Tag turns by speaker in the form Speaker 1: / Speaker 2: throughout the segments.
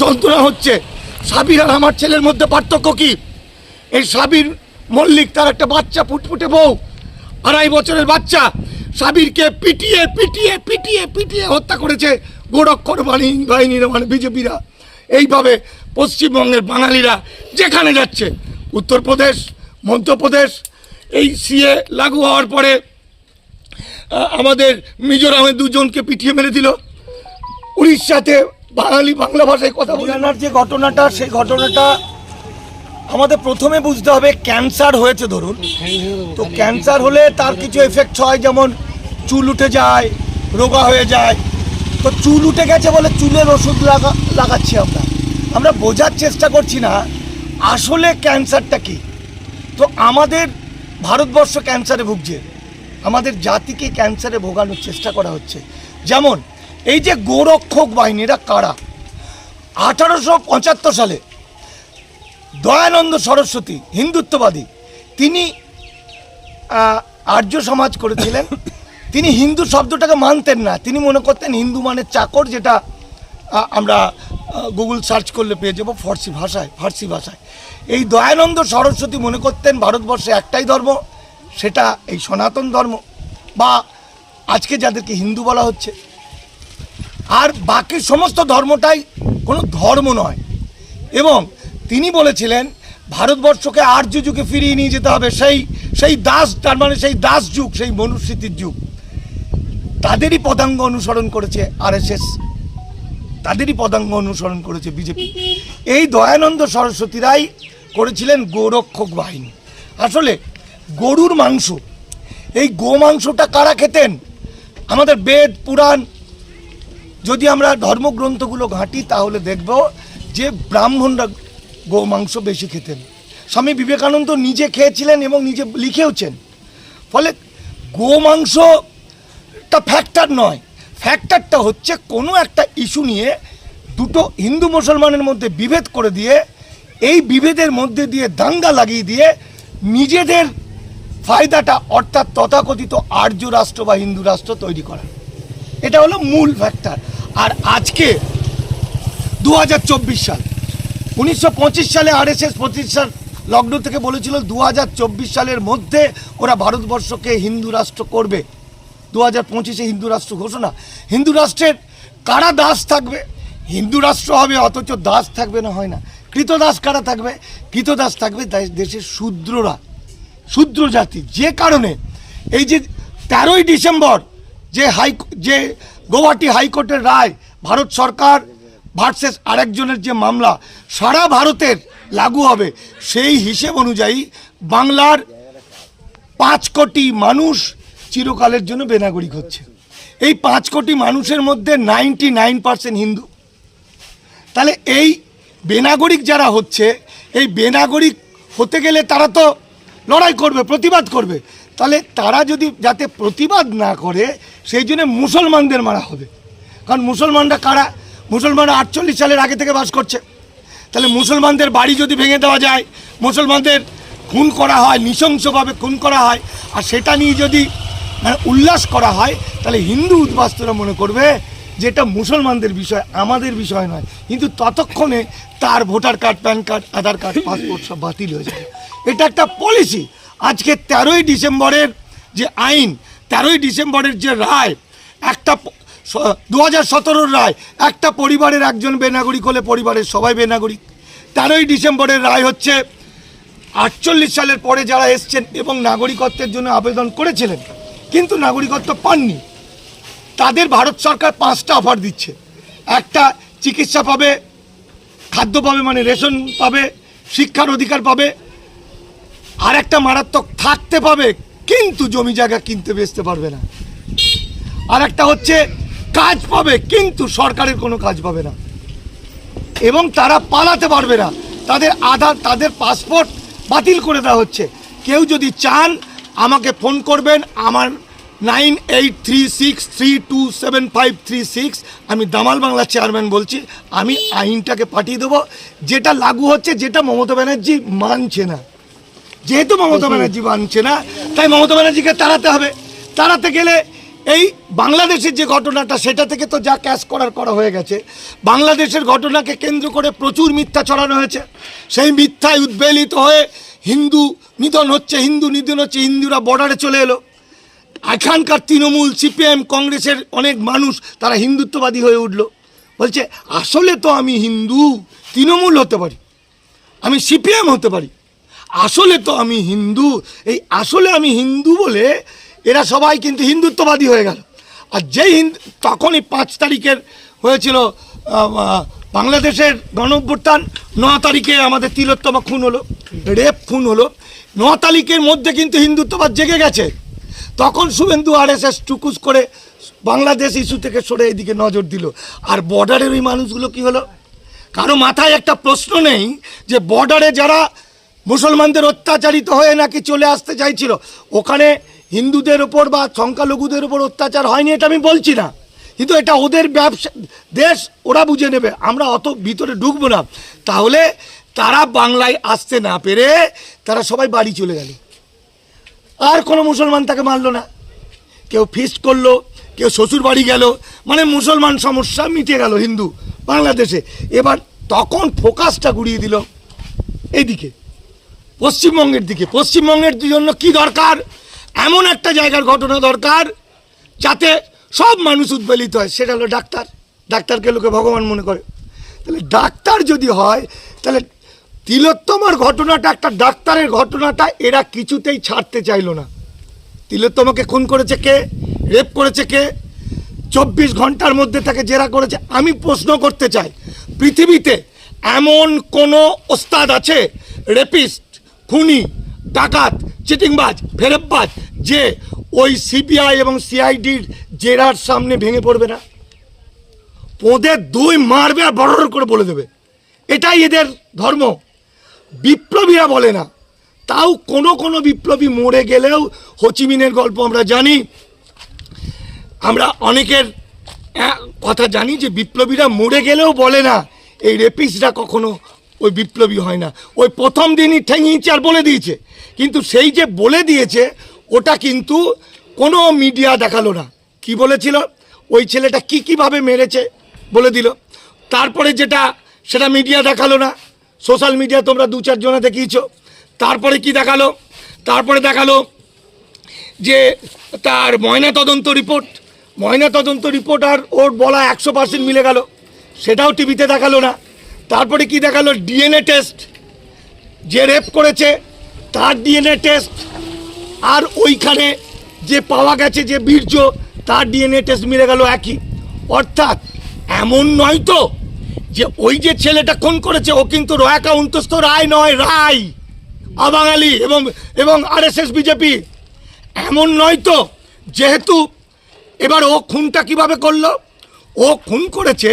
Speaker 1: যন্ত্রণা হচ্ছে। সাবির আর আমার ছেলের মধ্যে পার্থক্য কি? এই সাবির মল্লিক তার একটা বাচ্চা, ফুটফুটে বউ, আড়াই বছরের বাচ্চা। সাবিরকে পিটিয়ে পিটিয়ে পিটিয়ে পিটিয়ে হত্যা করেছে গোরক্ষর বাহিনী বাহিনীরা মানে বিজেপিরা। এইভাবে পশ্চিমবঙ্গের বাঙালিরা যেখানে যাচ্ছে, উত্তরপ্রদেশ, মধ্যপ্রদেশ, এই সিএ লাগু হওয়ার পরে আমাদের মিজোরামে দুজনকে পিটিয়ে মেরে দিল উড়িষ্যাতে বাঙালি বাংলা ভাষায় কথা বোঝানোর যে ঘটনাটা, সেই ঘটনাটা আমাদের প্রথমে বুঝতে হবে ক্যান্সার হয়েছে, ধরুন। তো ক্যান্সার হলে তার কিছু এফেক্ট হয়, যেমন চুল উঠে যায়, রোগা হয়ে যায়। তো চুল উঠে গেছে বলে চুলের ওষুধ লাগা, লাগাচ্ছি আমরা। আমরা বোঝার চেষ্টা করছি না, আসলে ক্যান্সারটা কি? তো আমাদের ভারতবর্ষ ক্যান্সারে ভুগছে। আমাদের জাতিকে ক্যান্সারে ভোগানোর চেষ্টা করা হচ্ছে। যেমন এই যে গোরক্ষক বাহিনী বাহিনীরা কারা? আঠারোশো পঁচাত্তর সালে দয়ানন্দ সরস্বতী হিন্দুত্ববাদী তিনি আর্য সমাজ করেছিলেন। তিনি হিন্দু শব্দটাকে মানতেন না। তিনি মনে করতেন হিন্দু মানে চাকর যেটা আমরা গুগল সার্চ করলে পেয়ে যাব ফার্সি ভাষায় ফার্সি ভাষায়। এই দয়ানন্দ সরস্বতী মনে করতেন ভারতবর্ষে একটাই ধর্ম সেটা এই সনাতন ধর্ম বা আজকে যাদেরকে হিন্দু বলা হচ্ছে। আর বাকি সমস্ত ধর্মটাই কোনো ধর্ম নয়। এবং তিনি বলেছিলেন, ভারতবর্ষকে আর্য যুগে ফিরিয়ে নিয়ে যেতে হবে। সেই সেই দাস, তার মানে সেই দাস যুগ, সেই মনুস্মৃতির যুগ। তাদেরই পদাঙ্গ অনুসরণ করেছে আরএসএস। তাদেরই পদাঙ্গ অনুসরণ করেছে বিজেপি। এই দয়ানন্দ সরস্বতীরাই করেছিলেন গোরক্ষক বাহিনী। আসলে গরুর মাংস, এই গো মাংসটা কারা খেতেন? আমাদের বেদ, পুরাণ যদি আমরা ধর্মগ্রন্থগুলো ঘাঁটি, তাহলে দেখব যে ব্রাহ্মণরা গো মাংস বেশি খেতেন। স্বামী বিবেকানন্দ নিজে খেয়েছিলেন এবং নিজে লিখেওছেন। ফলে গো মাংসটা ফ্যাক্টর নয়। ফ্যাক্টরটা হচ্ছে কোনো একটা ইস্যু নিয়ে দুটো হিন্দু মুসলমানের মধ্যে বিভেদ করে দিয়ে, এই বিভেদের মধ্যে দিয়ে দাঙ্গা লাগিয়ে দিয়ে নিজেদের ফায়দাটা অর্থাৎ তথাকথিত আর্য রাষ্ট্র বা হিন্দু রাষ্ট্র তৈরি করা। এটা হলো মূল ফ্যাক্টর আর আজকে দু হাজার চব্বিশ সাল। উনিশশো পঁচিশ সালে আরএসএস প্রতিষ্ঠা লগ্ন থেকে বলেছিল দু হাজার চব্বিশ সালের মধ্যে ওরা ভারতবর্ষকে হিন্দু রাষ্ট্র করবে। দু হাজার পঁচিশে হিন্দু রাষ্ট্র ঘোষণা। হিন্দু রাষ্ট্রের কারা দাস থাকবে? হিন্দু রাষ্ট্র হবে, অথচ দাস থাকবে না, হয় না। কৃতদাস কারা থাকবে? কৃতদাস থাকবে দেশের শূদ্ররা, শূদ্র জাতি। যে কারণে এই যে তেরোই ডিসেম্বর, যে হাই, যে গৌহাটি হাইকোর্টের রায়, ভারত সরকার ভার্সেস আরেকজনের যে মামলা, সারা ভারতের লাগু হবে। সেই হিসেব অনুযায়ী বাংলার পাঁচ কোটি মানুষ চিরকালের জন্য বেনাগরিক হচ্ছে। এই পাঁচ কোটি মানুষের মধ্যে নাইনটি নাইন পার্সেন্ট হিন্দু। তাহলে এই বেনাগরিক যারা হচ্ছে, এই বেনাগরিক হতে গেলে তারা তো লড়াই করবে, প্রতিবাদ করবে। তাহলে তারা যদি যাতে প্রতিবাদ না করে, সেই জন্য মুসলমানদের মারা হবে। কারণ মুসলমানরা কারা? মুসলমানরা আটচল্লিশ সালের আগে থেকে বাস করছে। তাহলে মুসলমানদের বাড়ি যদি ভেঙে দেওয়া যায়, মুসলমানদের খুন করা হয়, নৃশংসভাবে খুন করা হয়, আর সেটা নিয়ে যদি মানে উল্লাস করা হয়, তাহলে হিন্দু উদ্বাস্তুরা মনে করবে যে এটা মুসলমানদের বিষয়, আমাদের বিষয় নয়। কিন্তু ততক্ষণে তার voter card, PAN card, Aadhaar card, passport সব বাতিল হয়ে যাবে। এটা একটা পলিসি আজকে তেরোই ডিসেম্বরের যে আইন, তেরোই ডিসেম্বরের যে রায়, একটা দু হাজার সতেরোর রায়, একটা পরিবারের একজন বেনাগরিক হলে পরিবারের সবাই বেনাগরিক। তেরোই ডিসেম্বরের রায় হচ্ছে আটচল্লিশ সালের পরে যারা এসছেন এবং নাগরিকত্বের জন্য আবেদন করেছিলেন, কিন্তু নাগরিকত্ব পাননি। তাদের ভারত সরকার পাঁচটা অফার দিচ্ছে। একটা, চিকিৎসা পাবে, খাদ্য পাবে মানে রেশন পাবে, শিক্ষার অধিকার পাবে আর একটা মারাত্মক থাকতে পাবে, কিন্তু জমি জায়গা কিনতে বেচতে পারবে না। আর একটা হচ্ছে, কাজ পাবে, কিন্তু সরকারের কোনো কাজ পাবে না। এবং তারা পালাতে পারবে না। তাদের আধার, তাদের পাসপোর্ট বাতিল করে দেওয়া হচ্ছে। কেউ যদি চান, আমাকে ফোন করবেন। আমার nine eight three six three two seven five three six. আমি দামাল বাংলা চেয়ারম্যান বলছি। আমি আইনটাকে পাঠিয়ে দেবো। যেটা লাগু হচ্ছে, যেটা মমতা ব্যানার্জি মানছে না। যেহেতু মমতা ব্যানার্জি মানছে না তাই মমতা ব্যানার্জিকে তাড়াতে হবে। তাড়াতে গেলে এই বাংলাদেশের যে ঘটনাটা সেটা থেকে তো যা ক্যাশ করার করা হয়ে গেছে। বাংলাদেশের ঘটনাকে কেন্দ্র করে প্রচুর মিথ্যা ছড়ানো হয়েছে। সেই মিথ্যায় উদ্বেলিত হয়ে হিন্দু নিধন হচ্ছে হিন্দু নিধন হচ্ছে হিন্দুরা বর্ডারে চলে এলো। এখানকার তৃণমূল সিপিএম কংগ্রেসের অনেক মানুষ তারা হিন্দুত্ববাদী হয়ে উঠল। বলছে আসলে তো আমি হিন্দু তৃণমূল হতে পারি। আমি সিপিএম হতে পারি। আসলে তো আমি হিন্দু। এই আসলে আমি হিন্দু বলে এরা সবাই কিন্তু হিন্দুত্ববাদী হয়ে গেল। আর যেই হিন্দু তখনই পাঁচ তারিখের হয়েছিল বাংলাদেশের গণঅভ্যুত্থান, ন তারিখে আমাদের তিলোত্তমা খুন হলো, রেপ খুন হলো। ন তারিখের মধ্যে কিন্তু হিন্দুত্ববাদ জেগে গেছে। তখন শুভেন্দু আর এস এস টুকুস করে বাংলাদেশ ইস্যু থেকে সরে এদিকে নজর দিল। আর বর্ডারের ওই মানুষগুলো কি হলো? কারও মাথায় একটা প্রশ্ন নেই যে বর্ডারে যারা মুসলমানদের অত্যাচারিত হয়ে নাকি চলে আসতে চাইছিল? ওখানে হিন্দুদের ওপর বা সংখ্যালঘুদের ওপর অত্যাচার হয়নি, এটা আমি বলছি না। কিন্তু এটা ওদের ব্যবসা দেশ ওরা বুঝে নেবে, আমরা অত ভিতরে ঢুকবো না। তাহলে তারা বাংলায় আসতে না পেরে তারা সবাই বাড়ি চলে গেল। আর কোনো মুসলমান তাকে মারলো না। কেউ ফিস্ট করল, কেউ শ্বশুর বাড়ি গেল মানে মুসলমান সমস্যা মিটে গেল হিন্দু বাংলাদেশে। এবার তখন ফোকাসটা ঘুরিয়ে দিল। এইদিকে। পশ্চিমবঙ্গের দিকে। পশ্চিমবঙ্গের জন্য কি দরকার? এমন একটা জায়গার ঘটনা দরকার যাতে সব মানুষ উদ্বেলিত হয়। সেটা হলো ডাক্তার। ডাক্তারকে লোকে ভগবান মনে করে। তাহলে ডাক্তার যদি হয়, তাহলে তিলোত্তমার ঘটনাটা, একটা ডাক্তারের ঘটনাটা এরা কিছুতেই ছাড়তে চাইলো না। তিলোত্তমাকে খুন করেছে কে? রেপ করেছে কে? চব্বিশ ঘণ্টার মধ্যে তাকে জেরা করেছে। আমি প্রশ্ন করতে চাই, পৃথিবীতে এমন কোনো ওস্তাদ আছে, রেপিস্ট খুনি, ডাকাত, চিটিংবাজ, ফেরেববাজ, যে ওই সিবিআই এবং সিআইডির জেরার সামনে ভেঙে পড়বে না। পোঁদের দুই মারবে আর বড় করে বলে দেবে। এটাই এদের ধর্ম। বিপ্লবীরা বলে না। তাও কোনো কোনো বিপ্লবী মরে গেলেও হোচিমিনের গল্প আমরা জানি। আমরা অনেকের কথা জানি যে বিপ্লবীরা মরে গেলেও বলে না, এই রেপিসরা কখনো ওই বিপ্লবী হয় না। ওই প্রথম দিনই ঠেঙিয়েছে আর বলে দিয়েছে। কিন্তু সেই যে বলে দিয়েছে, ওটা কিন্তু কোনো মিডিয়া দেখাল না। কি বলেছিল? ওই ছেলেটা কি কীভাবে মেরেছে বলে দিল। তারপরে যেটা, সেটা মিডিয়া দেখাল না। সোশ্যাল মিডিয়া তোমরা দু চারজনে দেখিয়েছো। তারপরে কি দেখাল? তারপরে দেখাল যে তার ময়না তদন্ত রিপোর্ট। ময়না তদন্ত রিপোর্ট আর ওর বলা একশো পার্সেন্ট মিলে গেল। সেটাও টিভিতে দেখাল না। তারপরে কি দেখাল? ডিএনএ টেস্ট যে রেপ করেছে, তার ডিএনএ টেস্ট আর ওইখানে যে পাওয়া গেছে যে বীর্য, তার ডিএনএ টেস্ট মিলে গেল একই। অর্থাৎ এমন নয় তো যে ওই যে ছেলেটা খুন করেছে, ও কিন্তু রয়াকা উন্তস্ত রায় নয়, রায়। আবাঙালি এবং এবং আরএসএস বিজেপি এমন নয় তো যেহেতু এবার ও খুনটা কীভাবে করল? ও খুন করেছে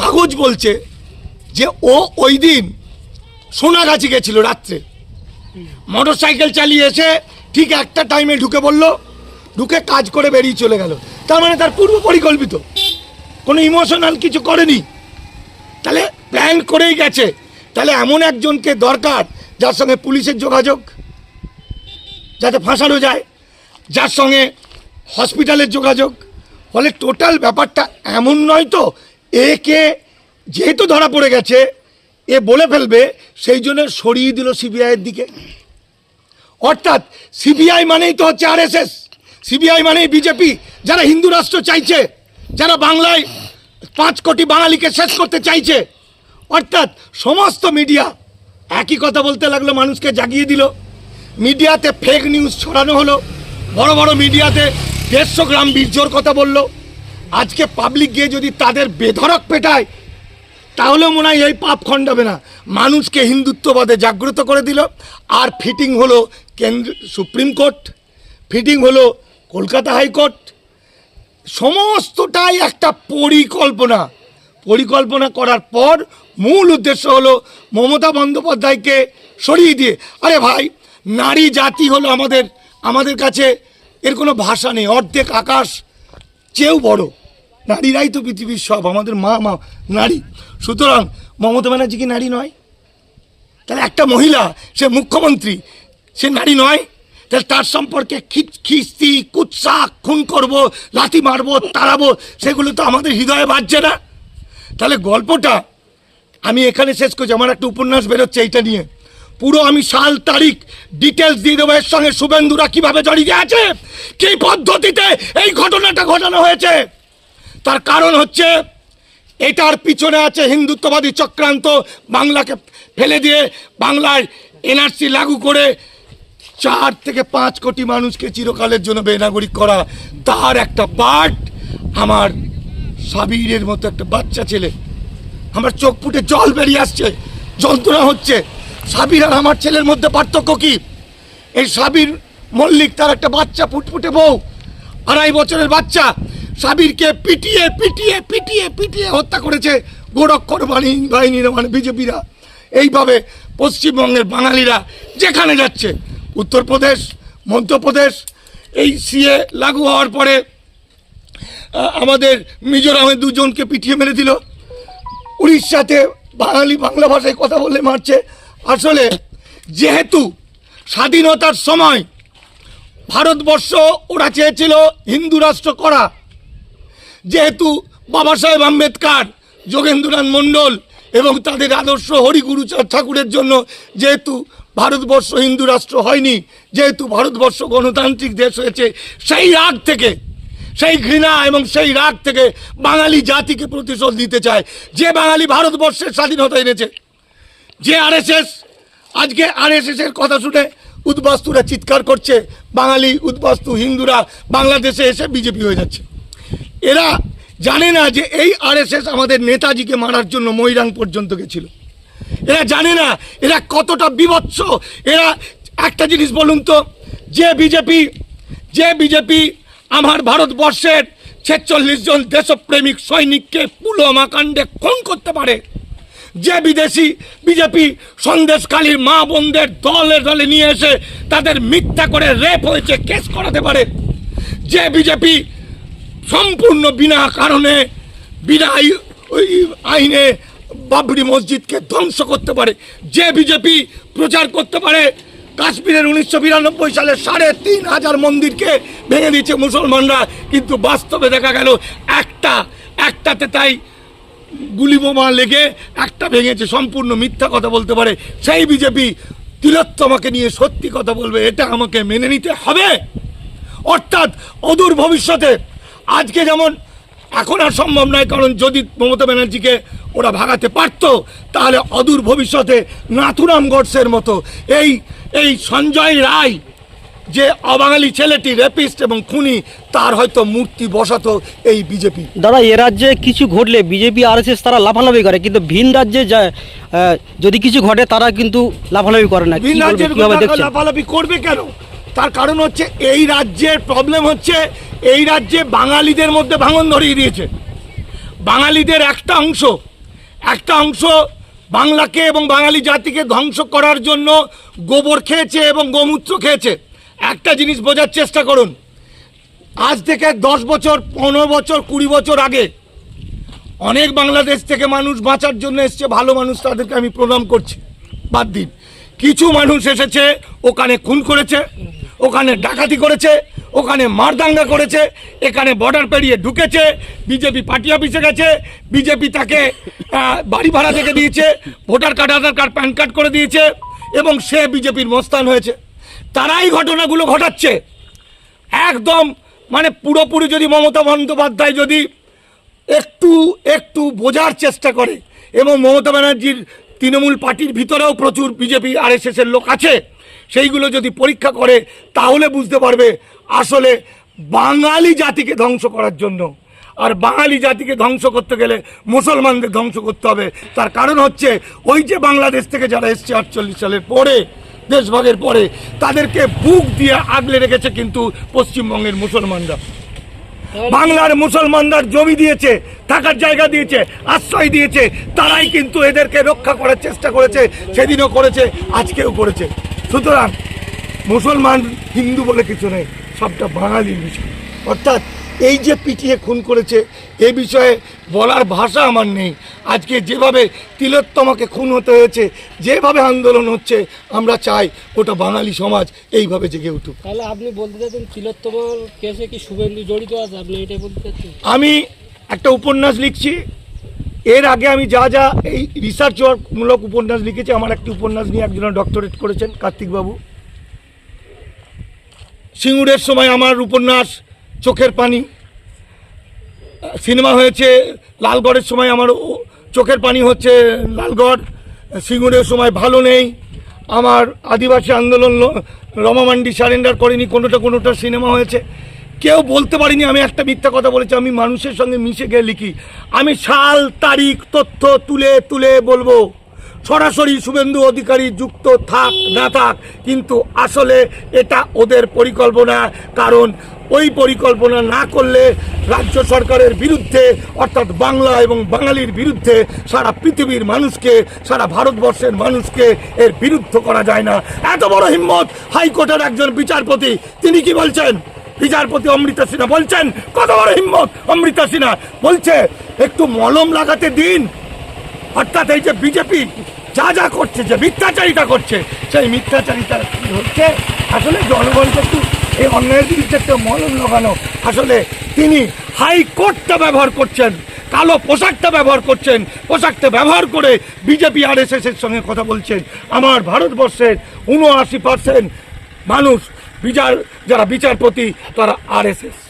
Speaker 1: কাগজ বলছে যে ও ওই দিন সোনাগাছি গেছিল রাত্রে। মোটর সাইকেল চালিয়ে এসে ঠিক একটা টাইমে ঢুকে বলল, ঢুকে কাজ করে বেরিয়ে চলে গেল। তার মানে তার পূর্ব পরিকল্পিত। কোনো ইমোশনাল কিছু করেনি। তাহলে প্ল্যান করেই গেছে। তাহলে এমন একজনকে দরকার যার সঙ্গে পুলিশের যোগাযোগ, যাতে ফাঁসানো যায়, যার সঙ্গে হসপিটালের যোগাযোগ। ফলে টোটাল ব্যাপারটা এমন নয় তো একে যেহেতু ধরা পড়ে গেছে, এ বলে ফেলবে, সেই জন্য সরিয়ে দিল সিবিআইয়ের দিকে। অর্থাৎ সিবিআই মানেই তো হচ্ছে আরএসএস, সিবিআই মানেই বিজেপি। যারা হিন্দু রাষ্ট্র চাইছে, যারা বাংলায় পাঁচ কোটি বাঙালিকে শেষ করতে চাইছে, অর্থাৎ সমস্ত মিডিয়া একই কথা বলতে লাগল, মানুষকে জাগিয়ে দিল। মিডিয়াতে ফেক নিউজ ছড়ানো হলো, বড় বড় মিডিয়াতে দেড়শো গ্রাম বীর্যর কথা বলল। আজকে পাবলিক গিয়ে যদি তাদের বেধরক পেটায় তাহলে মনে হয় এই পাপ খণ্ডাবে না। মানুষকে হিন্দুত্ববাদে জাগ্রত করে দিল। আর ফিটিং হলো কেন্দ্র, সুপ্রিম কোর্ট ফিটিং হলো কলকাতা হাইকোর্ট। সমস্তটাই একটা পরিকল্পনা। পরিকল্পনা করার পর মূল উদ্দেশ্য হলো মমতা বন্দ্যোপাধ্যায়কে সরিয়ে দিয়ে, আরে ভাই, নারী জাতি হলো আমাদের আমাদের কাছে এর কোনো ভাষা নেই। অর্ধেক আকাশ, চেয়েও বড়। নারীরাই তো পৃথিবীর সব, আমাদের মা মা, নারী। সুতরাং মমতা ব্যানার্জি কি নারী নয়? তাহলে একটা মহিলা, সে মুখ্যমন্ত্রী, সে নারী নয়? তাহলে তার সম্পর্কে খিস্তি, কুৎসা, খুন করব, লাথি মারবো, তাড়াবো, সেগুলো তো আমাদের হৃদয়ে বাজছে না। তাহলে গল্পটা আমি এখানে শেষ করছি, আমার একটা উপন্যাস বেরোচ্ছে এইটা নিয়ে। পুরো আমি সাল, তারিখ ডিটেলস দিয়ে দেবো, এর সঙ্গে শুভেন্দুরা কীভাবে জড়িয়ে আছে? কি পদ্ধতিতে এই ঘটনাটা ঘটানো হয়েছে? তার কারণ হচ্ছে এটার পিছনে আছে হিন্দুত্ববাদী চক্রান্ত বাংলাকে ফেলে দিয়ে বাংলায় এনআরসি লাগু করে চার থেকে পাঁচ কোটি মানুষকে চিরকালের জন্য বেনাগরিক করা তার একটা পার্ট। আমার সাবিরের মতো একটা বাচ্চা ছেলে। আমার চোখ ফুটে জল বেরিয়ে আসছে, যন্ত্রণা হচ্ছে। সাবির আর আমার ছেলের মধ্যে পার্থক্য কি? এই সাবির মল্লিক তার একটা বাচ্চা, ফুটফুটে বউ, আড়াই বছরের বাচ্চা। সাবিরকে পিটিয়ে পিটিয়ে পিটিয়ে পিটিয়ে হত্যা করেছে গোরক্ষর বাহিনী বাহিনীরা মানে বিজেপিরা। এইভাবে পশ্চিমবঙ্গের বাঙালিরা যেখানে যাচ্ছে, উত্তরপ্রদেশ, মধ্যপ্রদেশ, এই সিএ লাগু হওয়ার পরে আমাদের মিজোরামে দুজনকে পিটিয়ে মেরে দিল উড়িষ্যাতে বাঙালি বাংলা ভাষায় কথা বললে মারছে। আসলে যেহেতু স্বাধীনতার সময় ভারতবর্ষ ওরা চেয়েছিল হিন্দু রাষ্ট্র করা যেহেতু বাবা সাহেব আম্বেদকার, যোগেন্দ্রনাথ মণ্ডল এবং তাদের আদর্শ হরিগুরুচাঁদ ঠাকুরের জন্য যেহেতু ভারতবর্ষ হিন্দু রাষ্ট্র হয়নি, যেহেতু ভারতবর্ষ গণতান্ত্রিক দেশ হয়েছে, সেই রাগ থেকে, সেই ঘৃণা এবং সেই রাগ থেকে বাঙালি জাতিকে প্রতিশোধ দিতে চায়। যে বাঙালি ভারতবর্ষের স্বাধীনতা এনেছে, যে আরএসএস, আজকে আরএসএস এর কথা শুনে উদ্বাস্তুরা চিৎকার করছে, বাঙালি উদ্বাস্তু হিন্দুরা বাংলাদেশে এসে বিজেপি হয়ে যাচ্ছে। এরা জানে না যে এই আরএসএস আমাদের নেতাজিকে মারার জন্য ময়রাং পর্যন্ত গেছিল। এরা জানে না, এরা কতটা বিভৎস। এরা একটা জিনিস বলুন তো, যে বিজেপি যে বিজেপি আমার ভারতবর্ষের ছেচল্লিশ জন দেশপ্রেমিক সৈনিককে পুলওয়ামা কাণ্ডে খুন করতে পারে। যে বিদেশি বিজেপি সন্দেশকালীর মা বোনদের দলে দলে নিয়ে এসে তাদের মিথ্যা করে রেপ হয়েছে, কেস করাতে পারে। যে বিজেপি সম্পূর্ণ বিনা কারণে বিনা আইনে বাবরি মসজিদকে ধ্বংস করতে পারে। যে বিজেপি প্রচার করতে পারে, কাশ্মীরের উনিশশো বিরানব্বই সালে সাড়ে তিন হাজার মন্দিরকে ভেঙে দিয়েছে মুসলমানরা, কিন্তু বাস্তবে দেখা গেল একটা, একটাতে তাই গুলি বোমা লেগে একটা ভেঙেছে, সম্পূর্ণ মিথ্যা কথা বলতে পারে। সেই বিজেপি তিলোত্তমাকে নিয়ে সত্যি কথা বলবে, এটা আমাকে মেনে নিতে হবে। অর্থাৎ অদূর ভবিষ্যতে আজকে যেমন এখন আর সম্ভব নয় কারণ যদি মমতা ব্যানার্জিকে ওরা ভাগাতে পারতো তাহলে অদূর ভবিষ্যতে নাথুরাম গডসের মতো এই এই সঞ্জয় রায় যে অবাঙালি ছেলেটি রেপিস্ট এবং খুনি তার হয়তো মূর্তি বসাতো এই বিজেপি।
Speaker 2: দাদা এ রাজ্যে কিছু ঘটলে বিজেপি আর তারা লাফালাফি করে কিন্তু ভিন রাজ্যে যদি কিছু ঘটে তারা কিন্তু লাফালাফি করে না।
Speaker 1: ভিন
Speaker 2: দেখছেন?
Speaker 1: লাফালাফি করবে কেন? তার কারণ হচ্ছে এই রাজ্যের প্রবলেম হচ্ছে, এই রাজ্যে বাঙালিদের মধ্যে ভাঙন ধরিয়ে দিয়েছে। বাঙালিদের একটা অংশ একটা অংশ বাংলাকে এবং বাঙালি জাতিকে ধ্বংস করার জন্য গোবর খেয়েছে এবং গোমূত্র খেয়েছে। একটা জিনিস বোঝার চেষ্টা করুন, আজ থেকে দশ বছর, পনেরো বছর, কুড়ি বছর আগে অনেক বাংলাদেশ থেকে মানুষ বাঁচার জন্য এসছে, ভালো মানুষ তাদেরকে আমি প্রণাম করছি, বাদ দিন। কিছু মানুষ এসেছে, ওখানে খুন করেছে ওখানে ডাকাতি করেছে, ওখানে মারদাঙ্গা করেছে, এখানে বর্ডার পেরিয়ে ঢুকেছে বিজেপি পার্টি অফিসে গেছে বিজেপি তাকে বাড়ি ভাড়া থেকে দিয়েছে voter card Aadhaar card PAN card করে দিয়েছে, এবং সে বিজেপির মস্তান হয়েছে। তারাই ঘটনাগুলো ঘটাচ্ছে। একদম মানে পুরোপুরি যদি মমতা বন্দ্যোপাধ্যায় যদি একটু একটু বোঝার চেষ্টা করে, এবং মমতা ব্যানার্জির তৃণমূল পার্টির ভিতরেও প্রচুর বিজেপি আর এর লোক আছে সেইগুলো যদি পরীক্ষা করে, তাহলে বুঝতে পারবে আসলে বাঙালি জাতিকে ধ্বংস করার জন্য। আর বাঙালি জাতিকে ধ্বংস করতে গেলে মুসলমানদের ধ্বংস করতে হবে। তার কারণ হচ্ছে, ওই যে বাংলাদেশ থেকে যারা এসছে আটচল্লিশ সালের পরে, দেশভাগের পরে, তাদেরকে বুক দিয়ে আগলে রেখেছে কিন্তু পশ্চিমবঙ্গের মুসলমানরা। বাংলার মুসলমানদের জমি দিয়েছে, থাকার জায়গা দিয়েছে, আশ্রয় দিয়েছে, তারাই কিন্তু এদেরকে রক্ষা করার চেষ্টা করেছে, সেদিনও করেছে, আজকেও করেছে। সুতরাং মুসলমান হিন্দু বলে কিছু নেই সবটা বাঙালির বিষয়। অর্থাৎ এই যে পিটিয়ে খুন করেছে এ বিষয়ে বলার ভাষা আমার নেই। আজকে যেভাবে তিলোত্তমাকে খুন হতে হয়েছে যেভাবে আন্দোলন হচ্ছে আমরা চাই ওটা বাঙালি সমাজ এইভাবে জেগে উঠুক।
Speaker 3: তাহলে আপনি বলতে চাচ্ছেন তিলোত্তমার কেসে কি শুভেন্দু জড়িত আছে? আপনি এটাই বলতে চাচ্ছেন
Speaker 1: আমি একটা উপন্যাস লিখছি এর আগে আমি যা যা এই রিসার্চ মূলক উপন্যাস লিখেছি, আমার একটি উপন্যাস নিয়ে একজন ডক্টরেট করেছেন, কার্তিকবাবু। সিঙ্গুরের সময় আমার উপন্যাস চোখের পানি। সিনেমা হয়েছে লালগড়ের সময় আমার চোখের পানি হচ্ছে লালগড়। সিঙ্গুরের সময় ভালো নেই। আমার আদিবাসী আন্দোলন রমামান্ডি সারেন্ডার করেনি, কোনোটা কোনোটা সিনেমা হয়েছে। কেউ বলতে পারিনি আমি একটা মিথ্যা কথা বলেছি, আমি মানুষের সঙ্গে মিশে গিয়ে লিখি। আমি সাল, তারিখ, তথ্য তুলে তুলে বলব। সরাসরি শুভেন্দু অধিকারী যুক্ত থাক, না থাক, কিন্তু আসলে এটা ওদের পরিকল্পনা, কারণ ওই পরিকল্পনা না করলে রাজ্য সরকারের বিরুদ্ধে, অর্থাৎ বাংলা এবং বাঙালির বিরুদ্ধে সারা পৃথিবীর মানুষকে, সারা ভারতবর্ষের মানুষকে এর বিরুদ্ধ করা যায় না। এত বড় হিম্মত, হাইকোর্টের একজন বিচারপতি, তিনি কি বলছেন? বিচারপতি অমৃতা সিনহা বলছেন, কত বড় হিম্মত, অমৃতা সিনহা। বলছে, একটু মলম লাগাতে দিন। অর্থাৎ এই যে বিজেপি যা যা করছে, যে মিথ্যাচারিতা করছে, সেই মিথ্যাচারিতা হচ্ছে? আসলে জনগণকে একটু এই অন্যায়ের বিরুদ্ধে একটা মলম লাগানো। আসলে তিনি হাইকোর্টটা ব্যবহার করছেন, কালো পোশাকটা ব্যবহার করছেন, পোশাকটা ব্যবহার করে বিজেপি আর এর সঙ্গে কথা বলছেন। আমার ভারতবর্ষের উনআশি পার্সেন্ট মানুষ বিচার যারা বিচারপতি তারা আরএসএস। S S